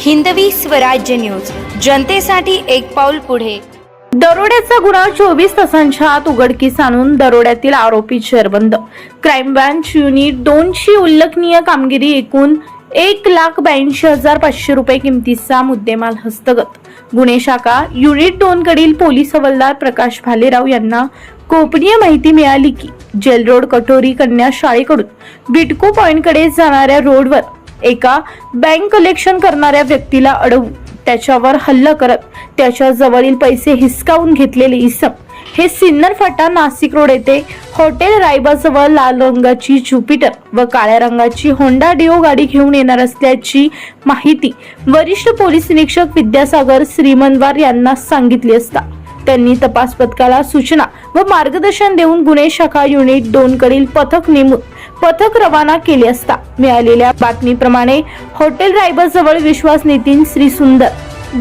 हिंदवी Swarajya news. जनतेसाठी एक पाऊल पुढे. दरोड्याचा गुन्हा चोवीस तासांच्या आत उघडकीस आणून दरोड्यातील आरोपी जेरबंद. क्राईम ब्रांच युनिट दोनची उल्लेखनीय कामगिरी एकूण एक लाख ब्याऐंशी हजार पाचशे रुपये किमतीचा मुद्देमाल हस्तगत. गुन्हे शाखा युनिट दोन कडील पोलीस हवालदार प्रकाश भालेराव यांना गोपनीय माहिती मिळाली की जेल रोड कटोरी कन्या शाळेकडून बिटको पॉइंटकडे जाणाऱ्या रोडवर एका बँक कलेक्शन करणाऱ्या व्यक्तीला अडवून त्याच्यावर हल्ला करत त्याच्या जवळील पैसे हिसकावून घेतलेले इसम. हे सिन्नर फाटा नाशिक रोड येथे हॉटेल रायबाजवळ लाल रंगाची ज्युपिटर व काळ्या रंगाची होंडा डिओ गाडी घेऊन येणार असल्याची माहिती वरिष्ठ पोलीस निरीक्षक विद्यासागर श्रीमंतवार यांना सांगितली असता. त्यांनी तपास पथकाला सूचना व मार्गदर्शन देऊन गुन्हे शाखा युनिट दोन कडील पथक नेमून पथक रवाना केले असता मिळालेल्या बातमीप्रमाणे हॉटेल रायबाजवळ विश्वास नितीन श्री सुंदर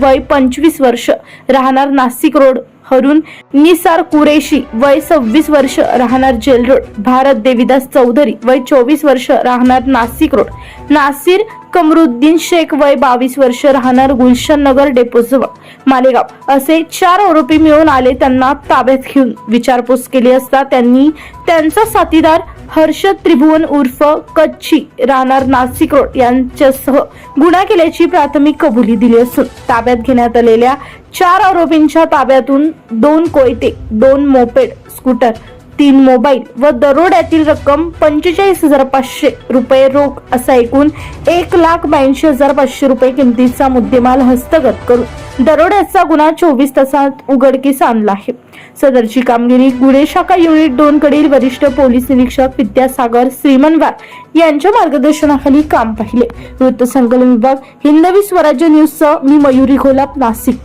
वय पंचवीस वर्ष राहणार नाशिक रोड. हरून निसार कुरेशी वय सव्वीस वर्ष राहणार जेल रोड. भारत देविदास चौधरी वय चोवीस वर्ष राहणार नाशिक रोड. नासिर कमरुद्दीन शेख वय बावीस वर्ष राहणार गुलशन नगर डेपोजवळ मालेगाव. असे चार आरोपी मिळून आले त्यांना ताब्यात घेऊन. विचारपूस केली असता त्यांनी त्यांचा साथीदार हर्षद त्रिभुवन उर्फ कच्छी राहणार नाशिक रोड यांच्यासह गुन्हा केल्याची प्राथमिक कबुली दिली असून ताब्यात घेण्यात आलेल्या चार आरोपींच्या ताब्यातून दोन कोयते दोन मोपेड स्कूटर तीन मोबाईल व दरोड्यातील रक्कम पंचेचाळीस हजार पाचशे रुपये रोख असा एकूण एक लाख ब्याऐंशी हजार पाचशे रुपये किमतीचा मुद्देमाल हस्तगत करून दरोड्याचा गुन्हा चोवीस तासात उघडकीस आणला आहे. सदरची कामगिरी गुन्हे शाखा युनिट दोन कडील वरिष्ठ पोलीस निरीक्षक विद्यासागर श्रीमनवार यांच्या मार्गदर्शनाखाली काम पाहिले. वृत्तसंकलन विभाग हिंदवी स्वराज्य न्यूजसह मी मयुरी घोलाप नाशिक.